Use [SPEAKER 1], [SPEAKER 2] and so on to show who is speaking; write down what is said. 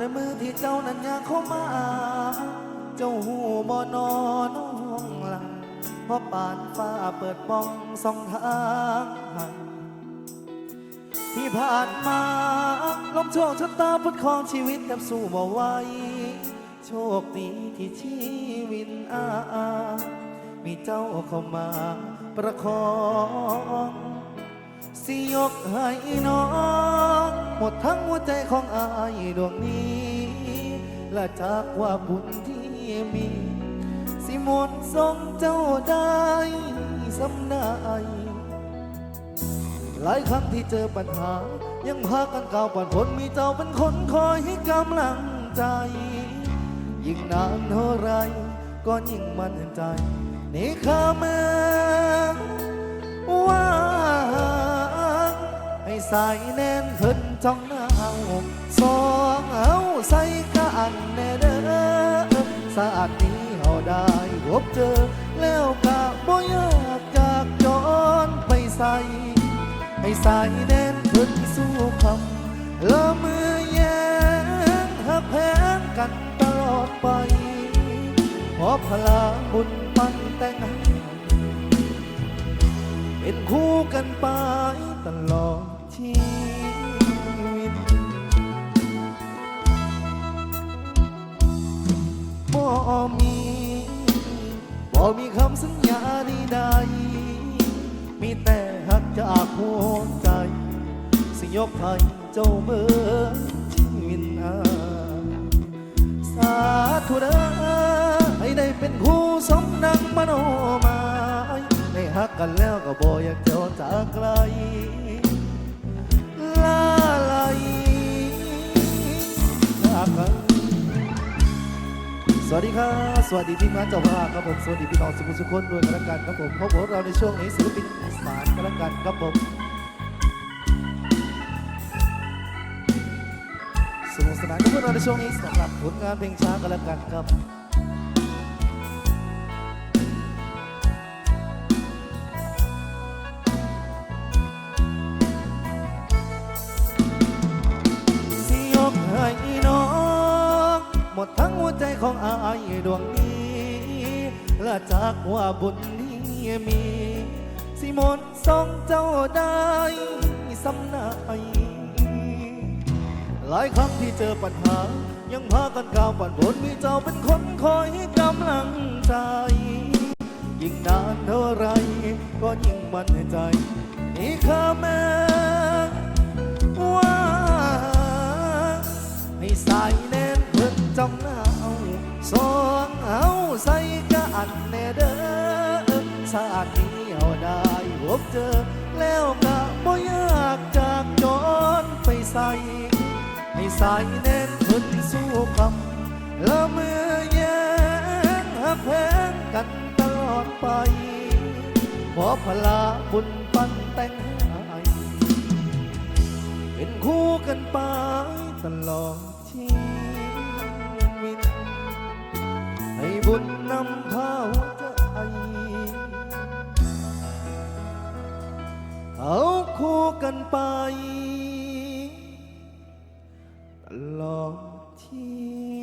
[SPEAKER 1] แต่มือที่เจ้านั้นอยากเข้ามา เจ้าหูบอนอนน้องหลังเพราะป่านฟ้าเปิดป้องสองทางหันที่ผ่านมาลมโชคชะตาพุดของชีวิตกับสู้บ่ไหวโชคดีที่ชีวิตอามีเจ้าเข้ามาประคอง สิยกให้น้อง หมดทั้งหัวใจของอายดวงนี้และจากว่าบุญที่มี สิหมดทรงเจ้าได้สำนายหลายครั้งที่เจอปัญหา ยังพากันก้าวผ่านพ้นมีเจ้าเป็นคนคอยให้กำลังใจ ยิ่งนานเท่าไร ก็ยิ่งมั่นใจในข้าเมือง สายแน่นเพิ่นจ้องหน้าเอาสองเอาใส่กันแน่เด้อสาดนี้เอาได้พบเจอ แล้วกะบ่อยากจากย้อนไปใส่ให้สายแน่นพึ่งสู้คำละมือแย้งหักแพงกันตลอดไปขอพลาบุญปันแต่ง เป็นคู่กันไป มีบ่มีคำสัญญาใดๆมีแต่หักจากหัวใจ สิยกให้เจ้าเบิดชีวิตอาสาธุเด้อให้ได้เป็นคู่สมดังมโนหมายได้หักกันแล้วก็บ่อยากเจอจากไกล สวัสดีครับ สวัสดีทีมงานเจ้าภาพครับผม สวัสดีพี่น้องสุขุมสุขคนด้วยกันละกันครับผมพบกับเราในช่วงนี้ศิลปินอีสานกันแล้วกันครับผมสนุกสนานกับพวกเราในช่วงนี้สำหรับผลงานเพลงช้ากันแล้วกันครับ วงนี้ละจากว่าบุญนี้มี สิมดสองเจ้าได้สำนายหลายครั้งที่เจอปัญหา ยังพากันก้าวผ่นบนมีเจ้าเป็นคนคอยกำลังใจ ยิ่งนานเท่าไร ก็ยิ่งมั่นใจ นี่ข้าแม่ว่า ให้สายแน่นเพิ่นจ้องหน้า อชาตินี้เอาได้พบเจอ แล้วก็บ่อยากจากย้อนไปใส่ให้สายแน่นเพิ่นสู้คำละเมื่อแย้งหักแพงกันตลอดไปขอพลาบุญปันแต่งให้เป็นคู่กันไปตลอดชีวิตให้บุญนำพา เอาคู่กันไปตลอดที่